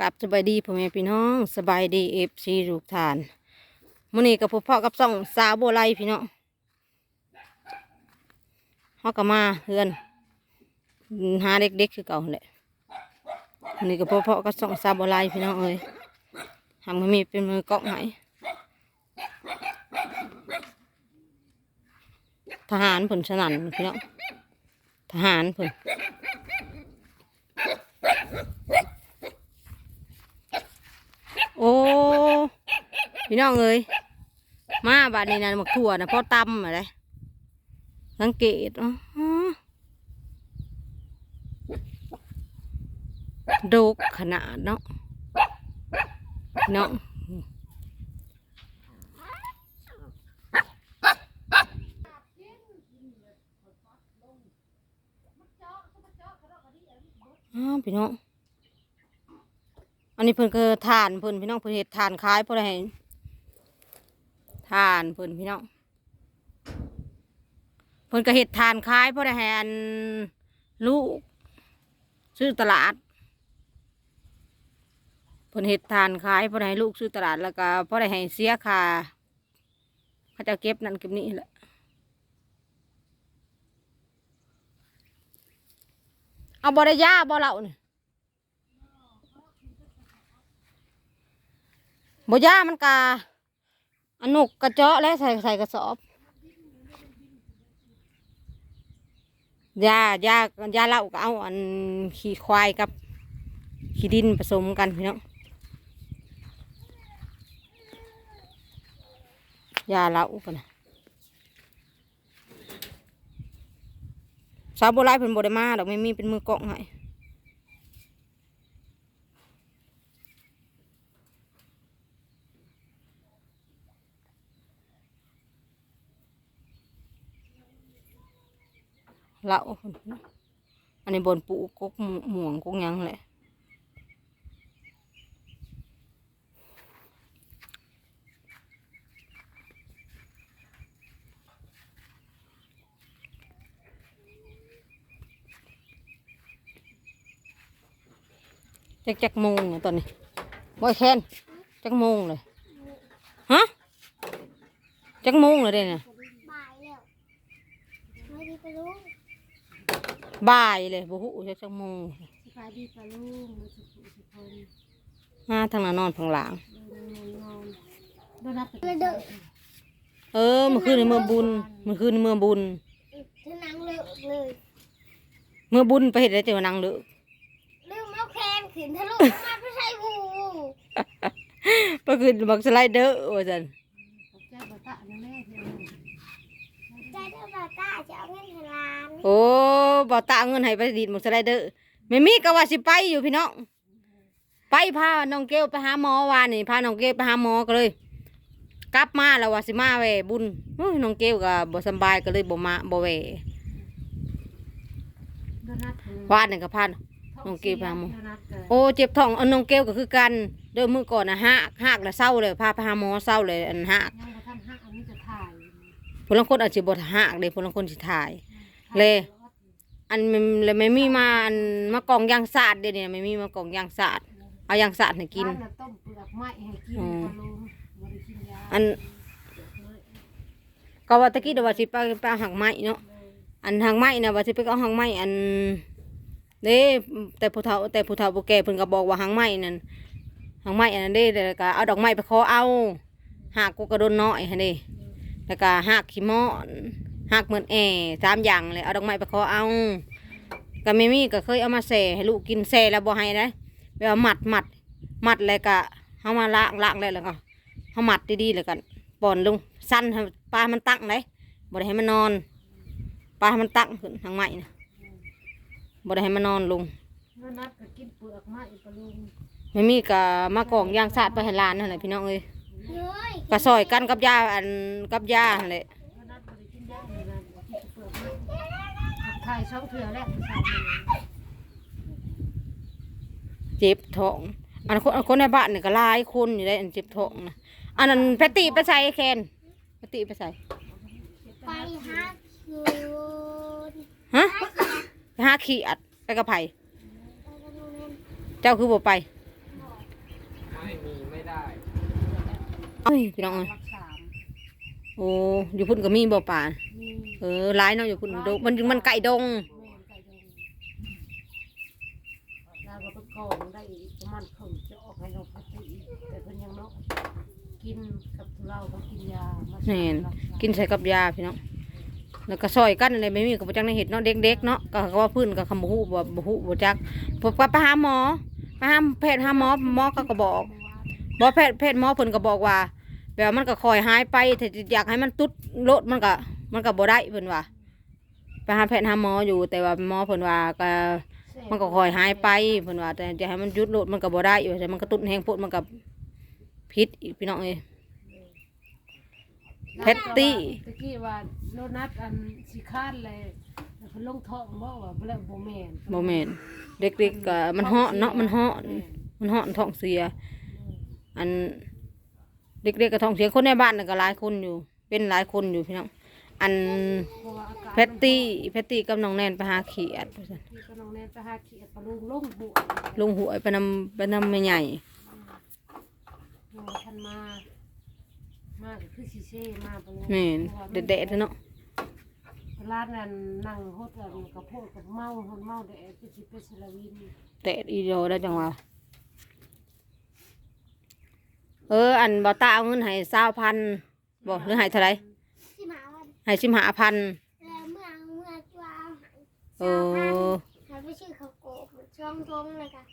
กับสบายดีพ่อแม่พี่น้องสบายดีเอฟซีลูกทานมื้อนี้กับพ่อพ่อกับซ่องสาวโบไลพี่น้องฮาก็มาเฮือนหาเด็กๆคือเก่าแหละมื้อนี้กับพ่อพ่อกับซ่องสาวโบไลพี่น้องเอ้ยทำให้มีเป็นมือกล้องให้ทหารผลสนั่นพี่น้องทหารผล โอ้ พี่น้องเอ้ยมาบาดนี้นะหมกถั่วนะพ่อตำอะไรสังเกตอ๋อโดกขนาดเนาะพี่น้องอ้าวพี่น้อง อันนี้เพิ่นก็ทานเพิ่นพี่น้องเพิ่นเฮ็ดทานขายเพิ่นให้ ทานเพิ่นพี่น้องเพิ่นก็เฮ็ดทานขายเพิ่นให้อันลูกซื้อตลาดเพิ่นเฮ็ดทานขายเพิ่นให้ลูกซื้อตลาดแล้วก็เพิ่นให้เสียค่าเขาจะเก็บนั่นเก็บนี่แหละเอาบ่ไดยาบ่เหล่านี่บ่ย่ามันกา อันนกกระเจาะและใส่ใส่กระสอบยายายาเหล้าก็เอาอันขี้ควายกับขี้ดินผสมกันพี่น้องยาเหล้ากันนะสาวโบราณเพิ่นบ่ได้มาดอกไม่มีเป็นมือกล้อง ให้ละโอ้โหอันนี้บนปูกกหม่วงกกหยังแหละจักจักโมงเนี่ยตอนนี้บ่อยแค้นจักโมงเลยฮะจักโมงเลยเด้เนี่ยบ่ายแล้วไม่ดีปะลุง บ่ายเลยบ่ฮู้จักจักโมงสบายดีปะลุงดูสุขสุขคนมาทางนั้นนอนทางหลังเดินนอนโดนัทเลยเด้อเออเมื่อคืนนี่เมื่อบุญเมื่อคืนนี่เมื่อบุญเธอนั่งเลิกเลยเมื่อบุญไปเห็นได้แต่ว่านางเลิกลืมเอาแคนขืนทะลุมาไม่ใช่กูเมื่อคืนบักสไลเดอร์ว่าจันใจบาตานั่นแหละใจเธอบาตาจะเอาเงินให้ร้านโอ้ บ่ตาเอาเงินให้ไปดีดบักสไลเดอร์ไม่มีก็ว่าสิไปอยู่พี่น้องไปพาน้องเกลไปหาหมอวานนี่พาน้องเกลไปหาหมอก็เลย กลับมาแล้วว่าสิมาแหวบุญโอ้ยน้องเกลก็บ่สำบายก็เลยบ่มาบ่แหวโดนัทวานนี่ก็พาน้องเกลไปหาหมอโอ้เจ็บท้องอันน้องเกลก็คือกันเดิมมือก่อนนะหักหักแล้วเศร้าเลยพาไปหาหมอเศร้าเลยอันหักยังบ่ทันหักอันนี้จะถ่ายพลังคนอาจจะบทหักเลยพลังคนสิถ่ายเลย อันมันเลยไม่มีมาอันมากองยางสาดเดี๋ยวนี้ไม่มีมากองยางสาดเอายางสาดให้กิน บ้าต้มเปลือกไม้ให้กินอืมปะลุงบ่ได้กินยาอัน ก็ว่าตะกี้เดี๋ยวว่าสิไปไปเอาหักไม้เนาะอันหักไม้นะว่าสิไปเอาหักไม้อันเด้แต่ผู้เฒ่าแต่ผู้เฒ่าผู้แก่เพิ่นก็บอกว่าหักไม้นั่นหักไม้อันนั้นเด้แล้วก็เอาดอกไม้ไปขอเอาหักกูกระโดนน้อยหั่นเด้แล้วก็หักขี้มอน หักเหมือนแอสามอย่างเลยเอาดอกไม้ไปขอเอาก็ไม่มีก็เคยเอามาแส่ให้ลูกกินแส่แล้วบ่ให้นะแบบว่าหมัดหมัดหมัดแล้วก็เฮามาล้างล้างแล้วแล้วก็เขามัดดีๆเลยกันปอนลงสั้นให้ปลามันตั้งเลยบ่ได้ให้มันนอนปลาให้มันตั้งขึ้นทางใหม่นะบ่ได้ให้มันนอนลงโดนัทก็กินเปลือกไม้ปะลุงไม่มีกะมากองยางสาดไปให้หลานนั่นแหละพี่น้องเอ้ยเฮ้ยกะซอยกันกับยาอันกับยานั่นแหละ ถ่ายช่องเถื่อแล้เลยจ็บท้องอันคนคนในบ้านนี่ก็หลายคนอยู่ได้อันเจ็บท้องนะอันนั้นไปติไปใส่แคนไปติไปใส่ไปหาคืนฮะหาขีดไปกระไผ่เจ้าคือบ่ไปไม่มีไม่ได้เอ้ยพี่น้องยโอ้อยู่พุ่นก็มีบ่ป่าน เออหลายเนาะอยู่พุ่นดงมันมันไก่ดง แม่ไก่ดงแล้วก็ไปกองได้อีกประมาณครึ่งจะออกให้เราพักอีกแต่เพิ่นยังเนาะกินกับเราก็กินยามาแม่นรัษากินใส่กับยาพี่น้องแล้วก็ซอยกันอะไรไม่มีก็บ่จักในเห็ดเนาะเด็กๆเนาะก็ก็ว่าพื้นก็คำบ่ฮู้บ่บ่ฮู้บ่จักพอไปหาหมอไปหาแพทย์หาหมอหมอก็ก็บอกบอแพทย์แพทย์หมอเพิ่นก็บอกว่า แบบมันก็คอยหายไปถ้าอยากให้มันตุดโลดมันก็ มันก็บ่ได้เพิ่นว่าไปหาแพทย์หาหมออยู่แต่ว่าหมอเพิ่นว่าก็มันก็คอยหายไปเพิ่นว่า แต่จะให้มันหยุดโลดมันก็บ่ได้อยู่แต่มันก็ตุดแห้งโพดมันก็พิษอีกพี่น้องเอ้ยแพตตี้ตะกี้ว่าโลนัทอันสิคานเลยแล้วเพิ่นลงท้องบ่ว่าบ่แล้วบ่แม่นบ่แม่นเด็กๆก็มันเหาะเนาะมันเหาะแม่นมันเหาะท้องเสีย อันเด็กๆก็ท้องเสียคนในบ้านน่ะก็หลายคนอยู่ เป็นหลายคนอยู่พี่น้อง อันเพราะว่าอากาศแพตตี้แพตตี้กับน้องแนนไปหาเขียดว่าซั่นที่ก็น้องแนนไปหาเขียดปลาลุงลงหัวลงหวยไปนำไปนำแม่ใหญ่หัวท่านมา มาก็คือสิเซ่มาปลาลุงแม่นเด็ดๆเนาะร้านนั้นนั่งโฮดกันกับโพดกับเมาโฮดเมาแดดไปสิไปสลาวินแต่อีโดได้จังหวะเออ อันบ่ตาเอาเงินให้สาวพันบ่หรือให้เท่าไหรที่หมาวัน ให้สิบห้าพันแล้วเมื่อเมื่อตัวเอาหายเออหายไปชื่อเขาโกบช่องทงเลยค่ะ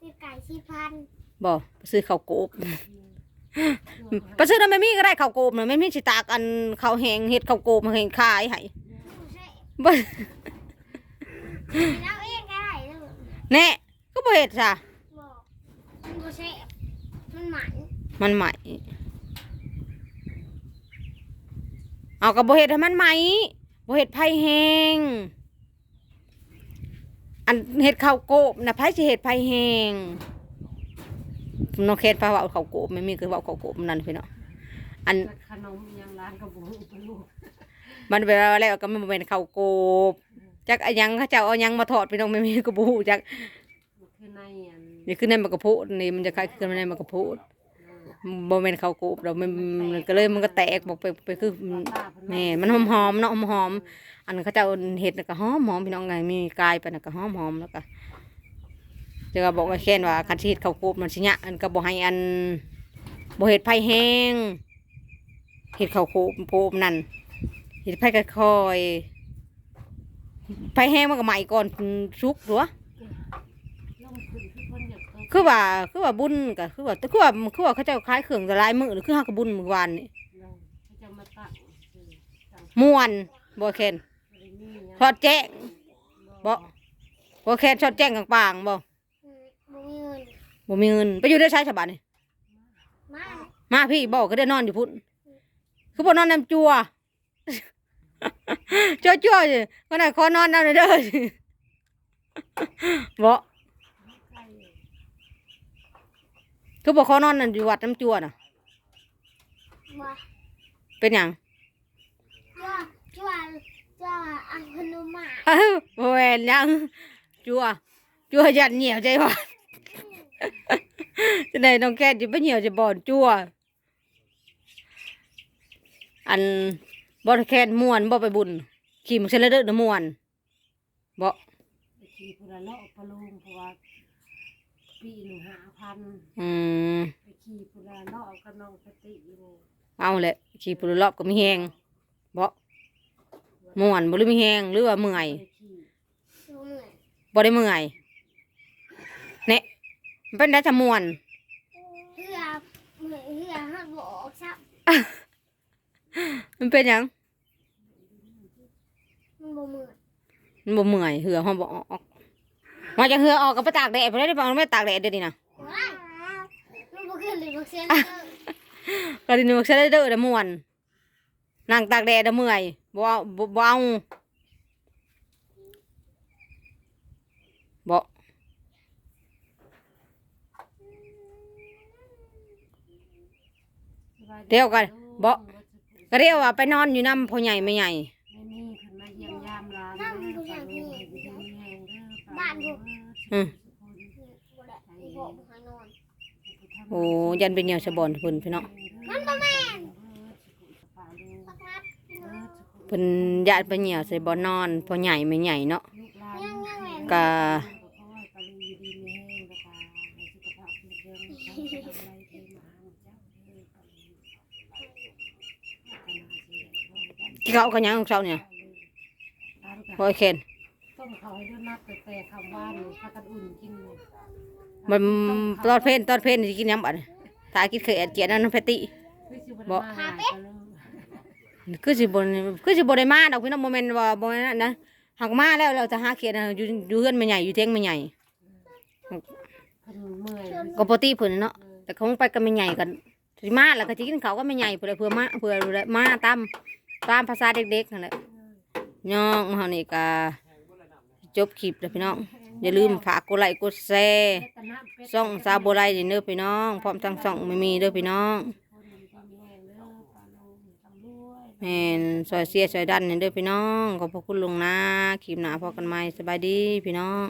ตีไก่ชีพันบ่ไปซื้อข้าวโกบไปซื้อน้ำไม่มีก็ได้ข้าวโกบน่ะไม่มีสิตากอันข้าวแห้งเฮ็ดข้าวโกบมาให้ขายให้ผู้ใช่บ่เราเองก็ได้เลยแน่ก็บ่เฮ็ดซะบอกมันผู้ใช่มันหมันมันใหม่ เอาก็บ่เฮ็ดให้มันใหม่บ่เฮ็ดไผแห้งอันเฮ็ดข้าวโกบน่ะไผสิเฮ็ดไผแห้งน้องเขตพาเว้าข้าวโกบไม่มีคือเว้าข้าวโกบนั่นพี่เนาะอันขนมยังร้านกับบุ้งปลาลุงมันเวลาแล้วก็มันบ่เป็นข้าวโกบจักอะหยังเขาเจ้าเอาหยังมาทอดพี่น้องไม่มีก็บ่ฮู้จักคือในอันนี่คือในมันกระพุนี่มันจะคล้ายคือในมันกระพุ บ่แม่นข้าวโกบดอกมันมันก็เลยมันก็แตกบอกไปไปคือตาเพิ่นแม่มันหอมๆเนาะหอมๆอันเขาเจ้าเห็ดน่ะก็หอมหอมพี่น้องไงมีกายไปน่ะก็หอมหอมแล้วก็จะก็บอกว่าแค่นว่าคันสิเฮ็ดข้าวโกบมันสิยะอันก็บ่ให้อันบ่เฮ็ดไผแห้งเฮ็ดข้าวโกบโปบนั่นเฮ็ดไผค่อยๆไผแห้งมันก็ใหม่ก่อนสุกตัวลงขึ้นคือ คนอยากเติมคือว่าคือว่าบุญก็คือว่าคือว่าคือว่าเขาเจ้าขายเครื่องแต่หลายมื้อหรือคือเฮาก็บุญมื้อวานนี่เราเขาจะมาตั้งคือตั้งม่วนบ่แค่นบริมีหยังทอดแจ้งบ่บ่แค่นทอดแจ้งกลางปางบ่อืมบ่มีเงินบ่มีเงินไปอยู่ได้ใช้ฉบับนี่มามาพี่บอกก็ได้นอนอยู่พุ่นคือบ่นอนน้ำจัวจัวจัวสิก็น่ะขอนอนนำเด้อบ่ ใกล้ คือบ่ขอนอนนั่นอยู่วัดน้ำจัวน่ะบ่เป็นหยังจ้าจ้าจ้าอันพนุมาอ้าวบ่แม่นหยังจัวจัวยันเหนียวใจว่า จะได้น้องแก้จะไปเหนียวจะบ่อนจัวอันบ่แค่นม่วนบ่ไปบุญขี่มันเสยเลยเด้อนะม่วนบ่ ไปขี่พละเลาะปลาลุงเพราะว่า ปีหนึ่งห้าพันอืมไปขี่พละเลาะเอากับน้องปฏิอยู่เอาแหละขี่ปุรรอบก็มีแฮงบ่ม่วนบ่หรือมีแฮงหรือว่าเมื่อยไปขี่ดูเหนื่อยบ่ได้เมื่อยเนี่ยมันเป็นได้จะม่วนเพื่อเหนื่อยเพื่อหักบอกซับมันเป็นหยังมันบ่เหนื่อยมันบ่เมื่อยเหือห้องบ่ออก มาจากเหือออกก็ไปตากแดดไปได้บ่มันไม่ตากแดดเดี๋ยวนี้นะว้ายมันบ่ขึ้นเลยบ่เสียงก็ดินมักเสยเลยเด้อนะม่วนนั่งตากแดดแล้วเมื่อยบ่เอาบ่บ่เอาบ่เดี๋ยวก่อนบ่ก็เรียกว่าไปนอนอยู่น้ำพ่อใหญ่ไม่ใหญ่ไม่มีคนมาเยี่ยมยามร้านเด้อปลาลุงให้ดีมีแรงเด้ โอ้ยันเป็นเนวสะบอนเพิ่นพี่น้องมันบ่แนเพิ่นเป็นแนวสะบอนนอนพอใหญ่ไม่ใหญ่เนาะกะเขากระยังของเขาเนี่ยโอเค มเขาให้ด้วยนักแต่แต่คำว่านี่พากันอุ่นกินเลยมันตอนเพลนตอนเพลนสิกินหยังบัดนี้ถ้ากินเคยแอดเจียนนั่นแพตตี้บอกหาเป็ดคือสิบ่คือสิบ่ได้มาดอกพี่น้องบ่แม่นว่าบ่แม่นนั่นนะหักมาแล้วเราจะหาเขียนน่ะอยู่อยู่เฮือนแม่ใหญ่อยู่เทียงแม่ใหญ่ เพิ่นเมื่อยก็ปกติเพิ่นน่ะเนาะแต่คงไปกับแม่ใหญ่กันสิมาแล้วก็สิกินข้าวกับแม่ใหญ่เพื่อเพื่อมาเพื่อมาตามตามภาษาเด็กๆนั่นแหละน้องเฮานี่ก็ จบคลิปแล้วพี่น้อง อย่าลืมฝากกดไลค์กดแชร์ส่องซาโบไลเด้อพี่น้องพร้อมทั้งส่องไม่มีเด้อพี่น้องแห้งเม่นซอยเสียซอยดันเด้อพี่น้องขอบพระคุณลุงนะคลิปหน้าพอกันไหม่สบายดีพี่น้อง